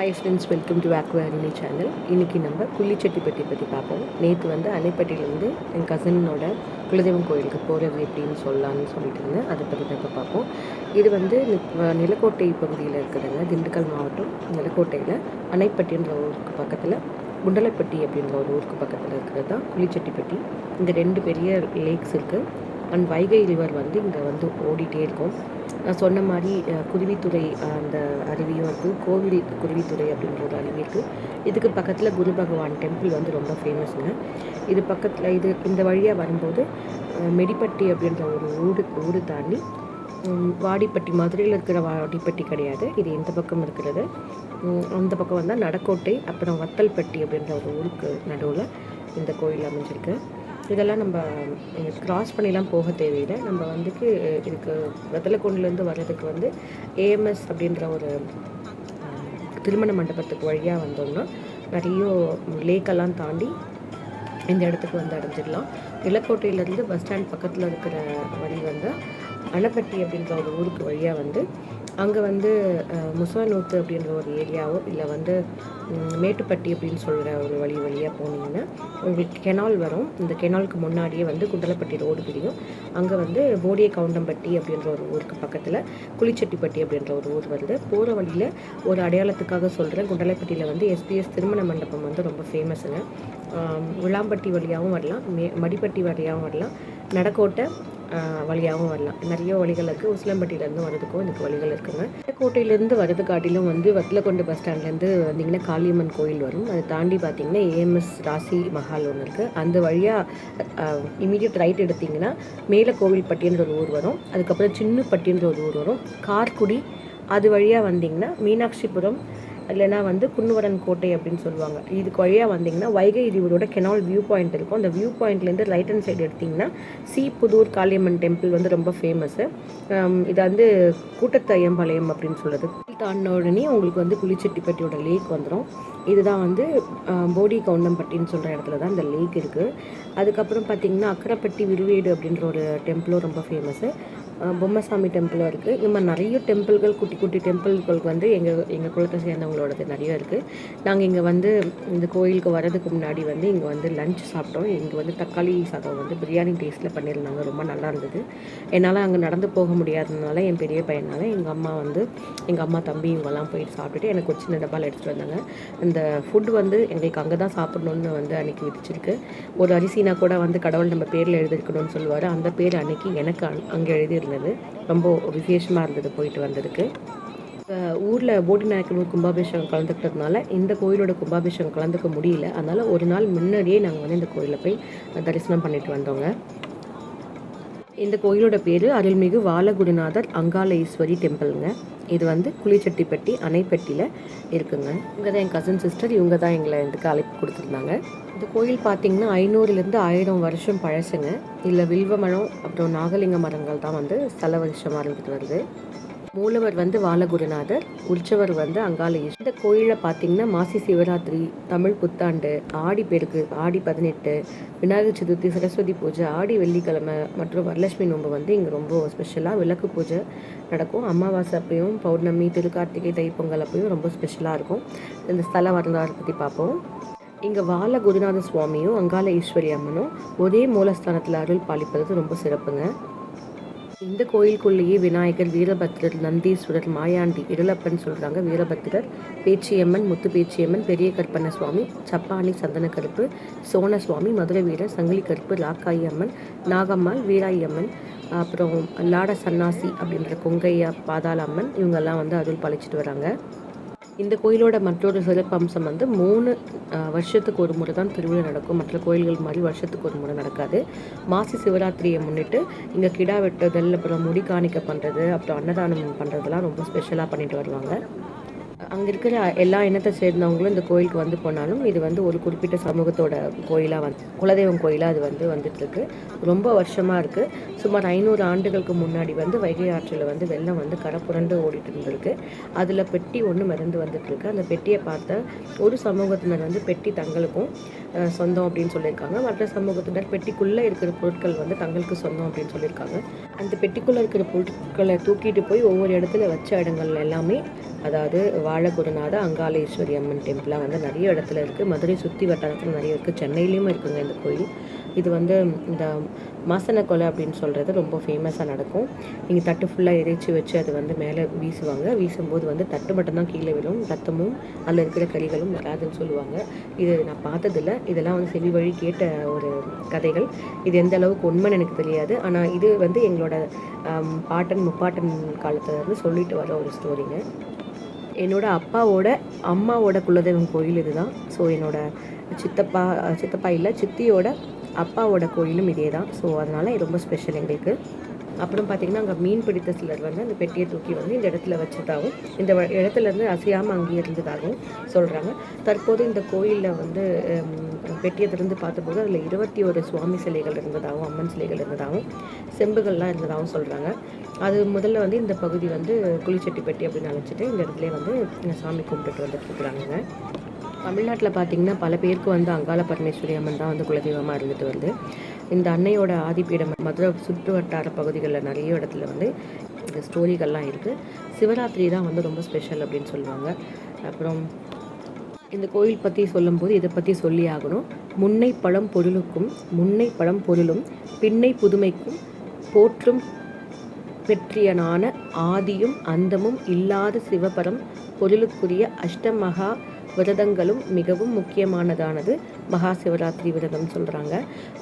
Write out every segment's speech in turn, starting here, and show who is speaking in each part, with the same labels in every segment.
Speaker 1: Hi friends welcome to அக்வாரினி channel இன்றைக்கி நம்ம குள்ளிச்செட்டிப்பட்டி பற்றி பார்ப்போம். நேற்று வந்து அணைப்பட்டியிலேருந்து என் கசினோட குலதெய்வம் கோயிலுக்கு போகிறது எப்படின்னு சொல்லலாம்னு சொல்லிட்டு இருந்தேன். அதை பற்றி தான் இப்போ பார்ப்போம். இது வந்து நிலக்கோட்டை பகுதியில் இருக்கிறதுங்க. திண்டுக்கல் மாவட்டம் நிலக்கோட்டையில். அணைப்பட்டின்ற ஊருக்கு பக்கத்தில் குண்டலப்பட்டி அப்படின்ற ஒரு ஊருக்கு பக்கத்தில் இருக்கிறது தான் குளிச்செட்டிப்பட்டி. இந்த ரெண்டு பெரிய லேக்ஸ் இருக்குது அண்ட் வைகை ரிவர் வந்து இங்கே வந்து ஓடிட்டே இருக்கும். நான் சொன்ன மாதிரி குருவித்துறை அந்த அருவியும் இருக்குது கோவில் குருவித்துறை அப்படின்ற ஒரு அருவி இருக்குது இதுக்கு பக்கத்தில் குரு பகவான் டெம்பிள் வந்து ரொம்ப ஃபேமஸுங்க. இது பக்கத்தில் இது இந்த வழியாக வரும்போது மெடிப்பட்டி அப்படின்ற ஒரு ஊடு ஊடு தாண்டி வாடிப்பட்டி மதுரையில் இருக்கிற வாடிப்பட்டி கிடையாது. இது எந்த பக்கம் இருக்கிறது. அந்த பக்கம் வந்தால் நடக்கோட்டை அப்புறம் வத்தல்பட்டி அப்படின்ற ஒரு ஊருக்கு நடுவில் இந்த கோயில் அமைஞ்சிருக்கு. இதெல்லாம் நம்ம கிராஸ் பண்ணிலாம் போக தேவையில்லை. நம்ம வந்துட்டு இதுக்கு வெத்தலைக்கொண்டுலேருந்து வர்றதுக்கு வந்து ஏஎம்எஸ் அப்படின்ற ஒரு திருமண மண்டபத்துக்கு வழியாக வந்தோம்னா நிறைய லேக்கெல்லாம் தாண்டி இந்த இடத்துக்கு வந்து அடைஞ்சிடலாம். நிலக்கோட்டையிலேருந்து பஸ் ஸ்டாண்ட் பக்கத்தில் இருக்கிற வழி வந்து அணப்பட்டி அப்படின்ற ஒரு ஊருக்கு வழியாக வந்து அங்கே வந்து முசாநூத்து முசானூத்து அப்படின்ற ஒரு ஏரியாவோ இல்லை வந்து மேட்டுப்பட்டி அப்படின்னு சொல்கிற ஒரு வழி வழியாக போனீங்கன்னா உங்களுக்கு கெனால் வரும். இந்த கெனாலுக்கு முன்னாடியே வந்து குண்டலப்பட்டி ரோடு பிரியும் அங்கே வந்து போடிய கவுண்டம்பட்டி அப்படின்ற ஒரு ஊருக்கு பக்கத்தில் குளிச்செட்டிப்பட்டி அப்படின்ற ஒரு ஊர் வருது போகிற வழியில் ஒரு அடையாளத்துக்காக சொல்கிறேன் குண்டலப்பட்டியில் வந்து எஸ்பிஎஸ் திருமண மண்டபம் வந்து ரொம்ப ஃபேமஸுங்க விளாம்பட்டி வழியாகவும் வரலாம். மே மடிப்பட்டி வழியாகவும் வரலாம். நடக்கோட்டை வழியாகவும் வரலாம். நிறைய வழிகள் இருக்குது உசிலம்பட்டியிலேருந்து வரதுக்கும் இதுக்கு வழிகள் இருக்குங்க. கோட்டையிலேருந்து வரது காட்டிலும் வந்து வத்தலக்கொண்டு பஸ் ஸ்டாண்ட்லேருந்து வந்தீங்கன்னா காளியம்மன் கோயில் வரும். அதை தாண்டி பார்த்தீங்கன்னா ஏஎம்எஸ் ராசி மஹால் ஒன்று இருக்குது அந்த வழியாக இமீடியட் ரைட் எடுத்தீங்கன்னா மேலே கோவில்பட்டின்ற ஒரு ஊர் வரும். அதுக்கப்புறம் சின்னப்பட்டின்ற ஒரு ஊர் வரும். கார்குடி அது வழியாக வந்தீங்கன்னா மீனாட்சிபுரம் இல்லைன்னா வந்து குன்னுவரன் கோட்டை அப்படின்னு சொல்லுவாங்க. இதுக்கு வழியாக வந்தீங்கன்னா வைகை ரிவரோட கெனால் வியூ பாயிண்ட் இருக்கும். அந்த வியூ பாயிண்ட்லேருந்து ரைட் ஹேண்ட் சைடு எடுத்திங்கன்னா சி புதூர் காளியம்மன் டெம்பிள் வந்து ரொம்ப ஃபேமஸ்ஸு இது வந்து கூட்டத்தையம்பாளையம் அப்படின்னு சொல்கிறது தாண்டின உடனே உங்களுக்கு வந்து குளிச்செட்டிப்பட்டியோட லேக் வந்துடும் இதுதான் வந்து போடி கவுண்டம்பட்டின்னு சொல்கிற இடத்துல தான் இந்த லேக் இருக்குது அதுக்கப்புறம் பார்த்தீங்கன்னா அக்கரைப்பட்டி விருவேடு அப்படின்ற ஒரு டெம்பிளும் ரொம்ப ஃபேமஸ்ஸு பொம்மசாமி டெம்பிளும் இருக்குது இந்த மாதிரி நிறைய டெம்பிள்கள் குட்டி குட்டி டெம்பிள்களுக்கு வந்து எங்கள் எங்கள் குலத்தை சேர்ந்தவங்களோடது நிறைய இருக்குது நாங்கள் இங்கே வந்து இந்த கோயிலுக்கு வரதுக்கு முன்னாடி வந்து இங்கே வந்து லஞ்ச் சாப்பிட்டோம். இங்கே வந்து தக்காளி சாதம் வந்து பிரியாணி டேஸ்ட்டில் பண்ணியிருந்தாங்க. ரொம்ப நல்லா இருந்தது. என்னால் அங்கே நடந்து போக முடியாததுனால என் பெரிய பையனால் எங்கள் அம்மா வந்து எங்கள் அம்மா தம்பி இவங்கெல்லாம் போயிட்டு சாப்பிட்டுட்டு எனக்கு ஒரு சின்ன டப்பால் எடுத்துகிட்டு வந்தாங்க. அந்த ஃபுட் வந்து எங்களுக்கு அங்கே தான் சாப்பிடணுன்னு வந்து அன்றைக்கி விதிச்சிருக்கு. ஒரு அரிசினா கூட வந்து கடவுள் நம்ம பேரில் எழுதிருக்கணும்னு சொல்லுவார். அந்த பேர் அன்னைக்கு எனக்கு அங்கே எழுதியிருந்தது ரொம்ப விசேஷமாக இருந்தது போயிட்டு வந்ததுக்கு. ஊரில் போடி நாயக்கனூர் கும்பாபிஷேகம் கலந்துக்கிட்டதுனால இந்த கோயிலோட கும்பாபிஷேகம் கலந்துக்க முடியல. அதனால் ஒரு நாள் முன்னாடியே நாங்கள் வந்து இந்த கோயிலில் போய் தரிசனம் பண்ணிட்டு வந்தோங்க. இந்த கோயிலோட பேர் அருள்மிகு வாலகுருநாதர் அங்காளேஸ்வரி டெம்பிள்ங்க. இது வந்து குளிச்செட்டிப்பட்டி அணைப்பட்டியில் இருக்குங்க. இவங்க தான் என் கசின் சிஸ்டர் இவங்க தான் எங்களை இதுக்கு அழைப்பு கொடுத்துருந்தாங்க. இந்த கோயில் பார்த்தீங்கன்னா ஐநூறுலேருந்து ஆயிரம் வருஷம் பழசுங்க. இதில் வில்வ மரம் அப்புறம் நாகலிங்க மரங்கள் தான் வந்து ஸ்தல வருஷமாக இருந்துட்டு வருது. மூலவர் வந்து வாலகுருநாதர் உற்சவர் வந்து அங்காள இந்த கோயிலில் பார்த்தீங்கன்னா மாசி சிவராத்திரி தமிழ் புத்தாண்டு ஆடி பெருக்கு ஆடி பதினெட்டு விநாயகர் சதுர்த்தி சரஸ்வதி பூஜை ஆடி வெள்ளிக்கிழமை மற்றும் வரலட்சுமி நோன்பு வந்து இங்கே ரொம்ப ஸ்பெஷலாக விளக்கு பூஜை நடக்கும். அமாவாசை அப்பையும் பௌர்ணமி திருக்கார்த்திகை தைப்பொங்கல் அப்பையும் ரொம்ப ஸ்பெஷலாக இருக்கும். இந்த ஸ்தல வரலாறு பற்றி பார்ப்போம் இங்கே வால குருநாத சுவாமியும் அங்காள ஈஸ்வரி அம்மனும் ஒரே மூலஸ்தானத்தில் அருள் பாலிப்பது ரொம்ப சிறப்புங்க. இந்த கோயிலுக்குள்ளேயே விநாயகர் வீரபத்திரர் நந்தீஸ்வரர் மாயாண்டி இருளப்பன் சொல்கிறாங்க வீரபத்திரர் பேச்சியம்மன் முத்து பேச்சியம்மன் பெரிய கற்பன சுவாமி சப்பானி சந்தன கருப்பு சோனசுவாமி மதுரை வீரர் சங்கிலி கருப்பு ராக்காயி அம்மன் நாகம்மாள் வீராயி அம்மன் அப்புறம் லாட சன்னாசி அப்படின்ற கொங்கையா பாதாள அம்மன் இவங்கெல்லாம் வந்து அருள் பழிச்சிட்டு வராங்க. இந்த கோயிலோட மற்றொரு சிறப்பம்சம் வந்து மூணு வருஷத்துக்கு ஒரு முறை தான் திருவிழா நடக்கும். மற்ற கோயில்கள் மாதிரி வருஷத்துக்கு ஒரு முறை நடக்காது. மாசி சிவராத்திரியை முன்னிட்டு இங்கே கிடா வெட்டுதல் அப்புறம் முடி காணிக்க பண்ணுறது அப்புறம் அன்னதானம் பண்ணுறதெல்லாம் ரொம்ப ஸ்பெஷலாக பண்ணிட்டு வருவாங்க. அங்கே இருக்கிற எல்லா இனத்தை சேர்ந்தவங்களும் இந்த கோயிலுக்கு வந்து போனாலும் இது வந்து ஒரு குறிப்பிட்ட சமூகத்தோட கோயிலாக வந்து குலதெய்வம் கோயிலாக அது வந்து வந்துட்டுருக்கு. ரொம்ப வருஷமாக இருக்குது சுமார் ஐநூறு ஆண்டுகளுக்கு முன்னாடி வந்து வைகை ஆற்றில் வந்து வெள்ளம் வந்து கரை புரண்டு ஓடிட்டு இருந்திருக்கு. அதில் பெட்டி ஒன்று மிதந்து வந்துட்டுருக்கு. அந்த பெட்டியை பார்த்த ஒரு சமூகத்தினர் வந்து பெட்டி தங்களுக்கும் சொந்தம் அப்படின்னு சொல்லியிருக்காங்க. மற்ற சமூகத்தினர் பெட்டிக்குள்ளே இருக்கிற பொருட்கள் வந்து தங்களுக்கு சொந்தம் அப்படின்னு சொல்லியிருக்காங்க. அந்த பெட்டிக்குள்ளே இருக்கிற பொருட்களை தூக்கிட்டு போய் ஒவ்வொரு இடத்துல வச்ச இடங்கள் எல்லாமே அதாவது வாழகுருநாத அங்காளேஸ்வரி அம்மன் டெம்பிளாக வந்து நிறைய இடத்துல இருக்குது மதுரை சுற்றி வட்டாரத்தில் நிறைய இருக்குது சென்னையிலையும் இருக்குங்க இந்த கோயில். இது வந்து இந்த மாசன கொலை அப்படின்னு சொல்கிறது ரொம்ப ஃபேமஸாக நடக்கும். இங்கே தட்டு ஃபுல்லாக இறைச்சி வச்சு அது வந்து மேலே வீசுவாங்க. வீசும்போது வந்து தட்டு மட்டும்தான் கீழே விழும். ரத்தமும் அதில் இருக்கிற கறிகளும் வராதுன்னு சொல்லுவாங்க. இது நான் பார்த்ததில்ல. இதெல்லாம் வந்து செவி வழி கேட்ட ஒரு கதைகள். இது எந்த அளவுக்கு உண்மைன்னு எனக்கு தெரியாது. ஆனால் இது வந்து எங்களோட பாட்டன் முப்பாட்டன் காலத்தில் இருந்து சொல்லிட்டு வர ஒரு ஸ்டோரிங்க என்னோடய அப்பாவோட அம்மாவோட குலதெய்வம் கோயில் இதுதான். ஸோ என்னோடய சித்தப்பா சித்தப்பா இல்லை சித்தியோட அப்பாவோட கோயிலும் இதே தான் ஸோ அதனால் இது ரொம்ப ஸ்பெஷல் எங்களுக்கு. அப்புறம் பார்த்திங்கன்னா அங்கே மீன் பிடித்த சிலர் வந்து அந்த பெட்டியை தூக்கி வந்து இந்த இடத்துல வச்சதாகவும் இந்த வ- அசையாமல் அங்கேயே இருந்ததாகவும் சொல்கிறாங்க தற்போது இந்த கோயிலில் வந்து பெட்டியை திறந்து பார்த்தபோது அதில் இருபத்தி ஒரு சுவாமி சிலைகள் இருந்ததாகவும் அம்மன் சிலைகள் இருந்ததாகவும் செம்புகள்லாம் இருந்ததாகவும் சொல்கிறாங்க அது முதல்ல வந்து இந்த பகுதி வந்து குளிச்செட்டிப்பட்டி அப்படின்னு அழைச்சிட்டு இந்த இடத்துல வந்து சாமி கும்பிட்டுட்டு வந்துட்டுருக்குறாங்க தமிழ்நாட்டில் பார்த்தீங்கன்னா பல பேருக்கு வந்து அங்காள பரமேஸ்வரி அம்மன் தான் வந்து குலதெய்வமாக இருந்துட்டு வருது. இந்த அன்னையோட ஆதிப்பீடம் மதுரை சுற்று வட்டார பகுதிகளில் நிறைய இடத்துல வந்து இந்த ஸ்டோரிகள்லாம் இருக்குது சிவராத்திரி தான் வந்து ரொம்ப ஸ்பெஷல் அப்படின்னு சொல்லுவாங்க. அப்புறம் இந்த கோயில் பற்றி சொல்லும்போது இதை பற்றி சொல்லி ஆகணும். முன்னை பழம் பொருளுக்கும் முன்னை பழம் பொருளும் பின்னை புதுமைக்கும் போற்றும் பெற்றியனான ஆதியும் அந்தமும் இல்லாத சிவபரம் பொருளுக்குரிய அஷ்டமகா விரதங்களும் மிகவும் முக்கியமானதானது. மகா சிவராத்திரி விரதம் சொல்கிறாங்க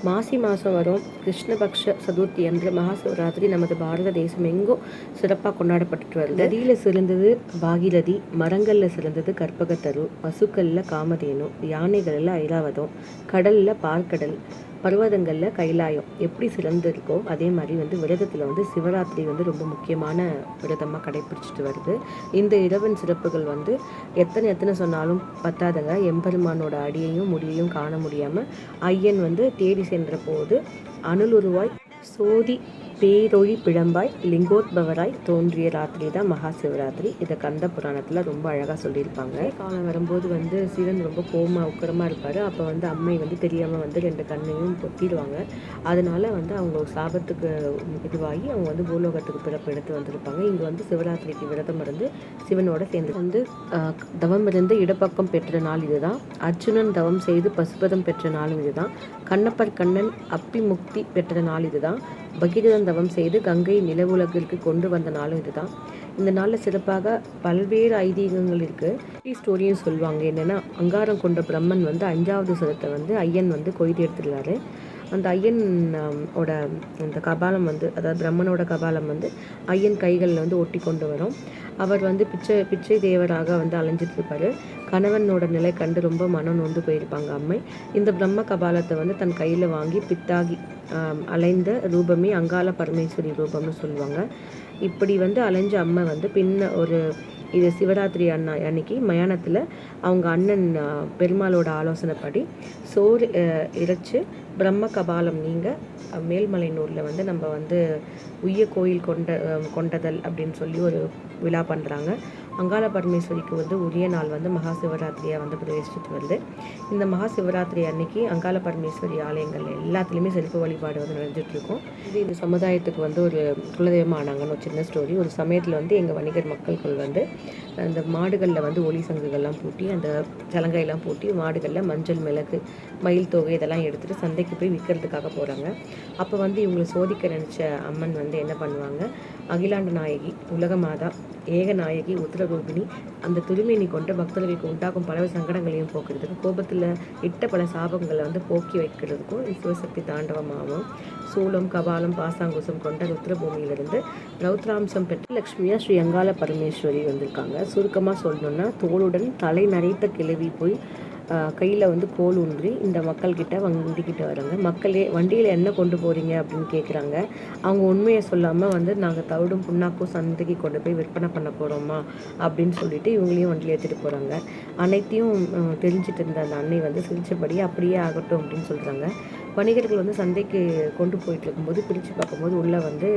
Speaker 1: மாசி மாதம் வரும். கிருஷ்ணபக்ஷ சதுர்த்தி என்ற மகா சிவராத்திரி நமது பாரத தேசம் எங்கும் சிறப்பாக கொண்டாடப்பட்டுட்டு வருது. நதியில் சிறந்தது பாகிரதி மரங்களில் சிறந்தது கற்பகத்தரு பசுக்களில் காமதேனு யானைகளில் ஐராவதம் கடலில் பார்க்கடல் பர்வதங்களில் கைலாயம். எப்படி சிறந்திருக்கோ அதே மாதிரி வந்து விரதத்தில் வந்து சிவராத்திரி வந்து ரொம்ப முக்கியமான விரதமாக கடைபிடிச்சிட்டு வருது. இந்த இரவின் சிறப்புகள் வந்து எத்தனை எத்தனை சொன்னாலும் பத்தாதங்க. எம்பெருமானோட அடியையும் முடியையும் காண முடியாமல் ஐயன் வந்து தேடி சென்ற போது அனுலுருவாய் சோதி பேரொழி பிழம்பாய் லிங்கோத்பவராய் தோன்றிய ராத்திரி தான் மகா சிவராத்திரி இதை கந்த புராணத்தில் ரொம்ப அழகாக சொல்லியிருப்பாங்க. காலம் வரும்போது வந்து சிவன் ரொம்ப கோமா உக்கரமாக இருப்பார். அப்போ வந்து அம்மை வந்து தெரியாமல் வந்து ரெண்டு கண்ணையும் பொத்திடுவாங்க. அதனால வந்து அவங்க சாபத்துக்கு இதுவாகி அவங்க வந்து பூலோகத்துக்கு பிறப்பு எடுத்து வந்திருப்பாங்க. இங்கே வந்து சிவராத்திரிக்கு விரதம் இருந்து சிவனோட சேர்ந்து வந்து தவம் இருந்து இடப்பக்கம் பெற்ற நாள் இதுதான். அர்ஜுனன் தவம் செய்து பசுபதம் பெற்ற நாளும் இதுதான். கண்ணப்பர் கண்ணன் அப்பி முக்தி பெற்ற நாள் இதுதான். பகீரதன் தவம் செய்து கங்கை நிலவுலகிற்கு கொண்டு வந்த நாளும் இதுதான். இந்த நாளில் சிறப்பாக பல்வேறு ஐதீகங்கள் இருக்குது ஸ்டோரியும் சொல்லுவாங்க. என்னென்னா அங்காரம் கொண்ட பிரம்மன் வந்து அஞ்சாவது சிரத்தை வந்து ஐயன் வந்து கொய்து எடுத்துடுறாரு. அந்த ஐயன் ஓட அந்த கபாலம் வந்து அதாவது பிரம்மனோட கபாலம் வந்து ஐயன் கைகளில் வந்து ஒட்டி கொண்டு வரும். அவர் வந்து பிச்சை பிச்சை தேவராக வந்து அலைஞ்சிட்டு இருப்பார் கணவனோட நிலை கண்டு ரொம்ப மனம் நொந்து போயிருப்பாங்க அம்மை. இந்த பிரம்ம கபாலத்தை வந்து தன் கையில் வாங்கி பித்தாகி அலைந்த ரூபமே அங்காள பரமேஸ்வரி ரூபம்னு சொல்லுவாங்க. இப்படி வந்து அலைஞ்ச அம்மை வந்து பின்ன ஒரு இது சிவராத்திரி அண்ணா அன்னைக்கு மயானத்தில் அவங்க அண்ணன் பெருமாளோட ஆலோசனைப்படி சோறு அஹ், பிரம்ம கபாலம் நீங்க அஹ், மேல்மலையனூரில் வந்து நம்ம வந்து உய்ய கோயில் கொண்ட கொண்டதல் அப்படின்னு சொல்லி ஒரு விழா பண்ணுறாங்க அங்காள பரமேஸ்வரிக்கு வந்து உரிய நாள் வந்து மகா சிவராத்திரியாக வந்து பிரவேசிச்சுட்டு வருது. இந்த மகா சிவராத்திரி அன்னைக்கு அங்காள பரமேஸ்வரி ஆலயங்கள் எல்லாத்துலேயுமே சிறப்பு வழிபாடு வந்து நடந்துகிட்ருக்கும் இது இந்த சமுதாயத்துக்கு வந்து ஒரு குலதெய்வமானாங்கன்னு ஒரு சின்ன ஸ்டோரி ஒரு சமயத்தில் வந்து எங்கள் வணிகர் மக்கள்கள் வந்து அந்த மாடுகளில் வந்து ஒளி சங்குகள்லாம் பூட்டி அந்த சலங்கையெல்லாம் பூட்டி மாடுகளில் மஞ்சள் மிளகு மயில் தொகை இதெல்லாம் எடுத்துகிட்டு சந்தைக்கு போய் விற்கிறதுக்காக போகிறாங்க அப்போ வந்து இவங்களை சோதிக்க நினச்ச அம்மன் வந்து என்ன பண்ணுவாங்க? அகிலாண்ட நாயகி உலக மாதா ஏகநாயகி உத்திரகோபினி அந்த திருமேனி கொண்டு பக்தர்களுக்கு உண்டாகும் பல சங்கடங்களையும் போக்குறதுக்கு கோபத்தில் இட்ட பல சாபங்களை வந்து போக்கி வைக்கிறதுக்கும் சிவசக்தி தாண்டவமாகவும் சூலம் கபாலம் பாசாங்குசம் கொண்ட ருத்ரபூமியிலிருந்து ரௌத்ராம்சம் பெற்ற லக்ஷ்மியா ஸ்ரீ அங்காள பரமேஸ்வரி வந்திருக்காங்க. சுருக்கமாக சொல்லணும்னா தோளுடன் தலை நரைத்த கிளவி போய் கையில் வந்து கோல் ஊன்றி இந்த மக்கள்கிட்ட வண்டிக்கிட்ட வராங்க. மக்களே வண்டியில் என்ன கொண்டு போகிறீங்க அப்படின்னு கேட்குறாங்க அவங்க உண்மையை சொல்லாமல் வந்து நாங்கள் தவிடும் புண்ணாக்கும் சந்தைக்கு கொண்டு போய் விற்பனை பண்ண போகிறோமா அப்படின்னு சொல்லிட்டு இவங்களையும் வண்டியில் எடுத்துகிட்டு போகிறாங்க அனைத்தையும் தெரிஞ்சிட்டு இருந்த அந்த அன்னை வந்து சிரிச்சபடி அப்படியே ஆகட்டும் அப்படின்னு சொல்கிறாங்க வணிகர்கள் வந்து சந்தைக்கு கொண்டு போயிட்டு இருக்கும்போது பிரித்து பார்க்கும்போது உள்ளே வந்து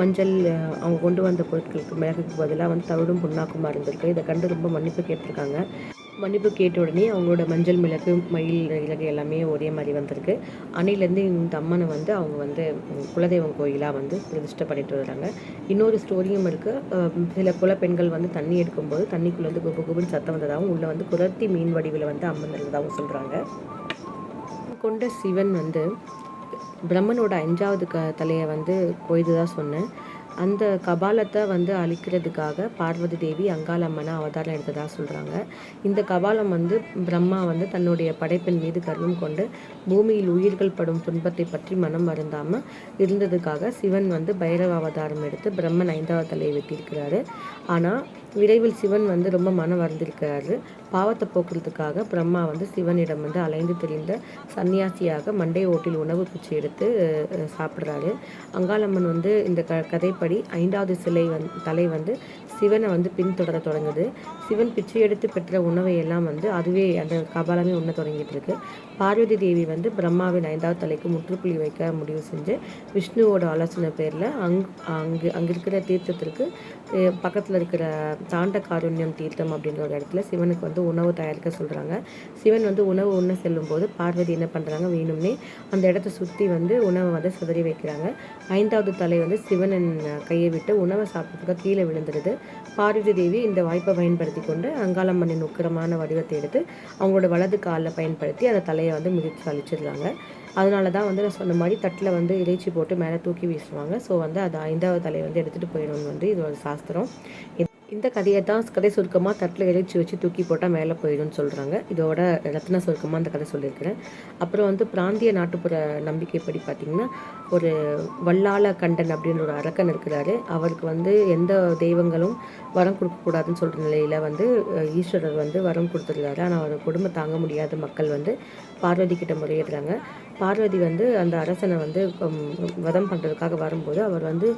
Speaker 1: மஞ்சள் அவங்க கொண்டு வந்த பொருட்களுக்கு மிளகுக்கு பதிலாக வந்து தவிடும் புண்ணாக்குமா இருந்திருக்கு இதை கண்டு ரொம்ப மன்னிப்பு கேட்டிருக்காங்க. மன்னிப்பு கேட்ட உடனே அவங்களோட மஞ்சள் மிளகு மயில் இலகு எல்லாமே ஒரே மாதிரி வந்திருக்கு. அன்னையிலேருந்து இந்த அம்மனை வந்து அவங்க வந்து குலதெய்வம் கோயிலாக வந்து பிரதிஷ்டை பண்ணிட்டு வர்றாங்க இன்னொரு ஸ்டோரியும் இருக்குது சில குல பெண்கள் வந்து தண்ணி எடுக்கும்போது தண்ணிக்குள்ளே வந்து குபு குபுன்னு சத்தம் வந்ததாகவும் உள்ளே வந்து குரத்தி மீன் வடிவில் வந்து அம்மன் இருந்ததாகவும் சொல்கிறாங்க கொண்ட சிவன் வந்து பிரம்மனோட அஞ்சாவது க தலையை வந்து கொய்து தான் சொன்னேன். அந்த கபாலத்தை வந்து அழிக்கிறதுக்காக பார்வதி தேவி அங்காளம்மனை அவதாரம் எடுத்ததாக சொல்கிறாங்க இந்த கபாலம் வந்து பிரம்மா வந்து தன்னுடைய படைப்பின் மீது கர்வம் கொண்டு பூமியில் உயிர்கள் படும் துன்பத்தை பற்றி மனம் வருந்தாமல் இருந்ததுக்காக சிவன் வந்து பைரவ அவதாரம் எடுத்து பிரம்மன் ஐந்தாவது தலையை வெட்டியிருக்கிறாரு. ஆனால் விரைவில் சிவன் வந்து ரொம்ப மனம் வருந்திருக்கிறாரு. பாவத்தை போக்குறதுக்காக பிரம்மா வந்து சிவனிடம் வந்து அலைந்து தெரிந்த சன்னியாசியாக மண்டை ஓட்டில் உணவு பிச்சை எடுத்து சாப்பிட்றாரு. அங்காளம்மன் வந்து இந்த க கதைப்படி ஐந்தாவது சிலை வந் தலை வந்து சிவனை வந்து பின்தொடர தொடங்குது. சிவன் பிச்சை எடுத்து பெற்ற உணவை எல்லாம் வந்து அதுவே அந்த கபாலமே உண்ண தொடங்கிட்டு இருக்கு பார்வதி தேவி வந்து பிரம்மாவின் ஐந்தாவது தலைக்கு முற்றுப்புள்ளி வைக்க முடிவு செஞ்சு விஷ்ணுவோட ஆலோசனை பேரில் அங் அங்கு அங்கே இருக்கிற தீர்த்தத்திற்கு பக்கத்தில் இருக்கிற தாண்ட காருண்யம் தீர்த்தம் அப்படின்ற ஒரு இடத்துல சிவனுக்கு வந்து உணவு தயாரிக்க சொல்கிறாங்க சிவன் வந்து உணவு உண்ண செல்லும்போது பார்வதி என்ன பண்ணுறாங்க வேணும்னே அந்த இடத்த சுற்றி வந்து உணவை வந்து சிதறி வைக்கிறாங்க. ஐந்தாவது தலை வந்து சிவனின் கையை விட்டு உணவை சாப்பிட்றதுக்காக கீழே விழுந்துடுது. பார்வதி தேவி இந்த வாய்ப்பை பயன்படுத்தி கொண்டு அங்காளம்மனின் உக்கிரமான வடிவத்தை எடுத்து அவங்களோட வலது காலில் பயன்படுத்தி அந்த தலையை வந்து மிதித்து அழிச்சிடுறாங்க. அதனால தான் வந்து நான் சொன்ன மாதிரி தட்டில் வந்து இறைச்சி போட்டு மேலே தூக்கி வீசுவாங்க. ஸோ வந்து அது ஐந்தாவது தலையை வந்து எடுத்துகிட்டு போயிடணும்னு வந்து இது ஒரு சாஸ்திரம். இந்த கதையை தான் கதை சுருக்கமாக தட்டில் இறைச்சி வச்சு தூக்கி போட்டால் மேலே போயிடும்னு சொல்கிறாங்க இதோட ரத்ன சுருக்கமாக அந்த கதை சொல்லியிருக்கிறேன். அப்புறம் வந்து பிராந்திய நாட்டுப்புற நம்பிக்கைப்படி பார்த்திங்கன்னா ஒரு வல்லாள கண்டன் அப்படின்னு ஒரு அரக்கன் இருக்கிறாரு. அவருக்கு வந்து எந்த தெய்வங்களும் வரம் கொடுக்கக்கூடாதுன்னு சொல்கிற நிலையில் வந்து ஈஸ்வரர் வந்து வரம் கொடுத்துருக்காரு ஆனால் அவர் குடும்பம் தாங்க முடியாத மக்கள் வந்து பார்வதி கிட்ட முறையிடுறாங்க. பார்வதி வந்து அந்த அரசனை வந்து வதம் பண்ணுறதுக்காக வரும்போது அவர் வந்து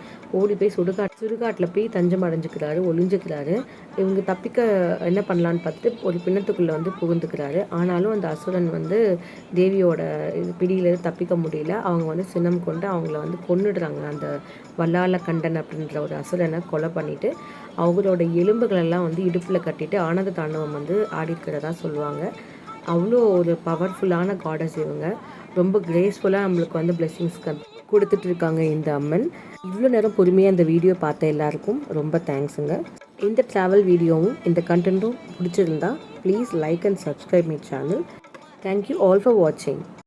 Speaker 1: ஓடி போய் சுடுகாட் சுடுகாட்டில் போய் தஞ்சம் அடைஞ்சுக்கிறாரு ஒளிஞ்சுக்கிறாரு. இவங்க தப்பிக்க என்ன பண்ணலான்னு பார்த்துட்டு ஒரு பின்னத்துக்குள்ளே வந்து புகுந்துக்கிறாரு. ஆனாலும் அந்த அசுரன் வந்து தேவியோட பிடியிலேருந்து தப்பிக்க முடியல. அவங்க வந்து சினம் கொண்டு அவங்கள வந்து கொண்டுடுறாங்க அந்த வல்லால கண்டன் அப்படின்ற ஒரு அசுரனை கொலை பண்ணிவிட்டு அவங்களோட எலும்புகளெல்லாம் வந்து இடுப்பில் கட்டிட்டு ஆனந்த தாண்டவம் வந்து ஆடிக்கிறதா சொல்லுவாங்க. அவ்வளோ ஒரு பவர்ஃபுல்லான காடஸ் இவங்க. ரொம்ப கிரேஸ்ஃபுல்லாக நம்மளுக்கு வந்து பிளெஸ்ஸிங்ஸ் கொடுத்துட்டு இருக்காங்க இந்த அம்மன். இவ்வளோ நேரம் பொறுமையாக இந்த வீடியோ பார்த்த எல்லாருக்கும் ரொம்ப தேங்க்ஸுங்க இந்த ட்ராவல் வீடியோவும் இந்த கண்டென்ட்டும் பிடிச்சிருந்தா please like and subscribe my channel thank you all for வாட்சிங்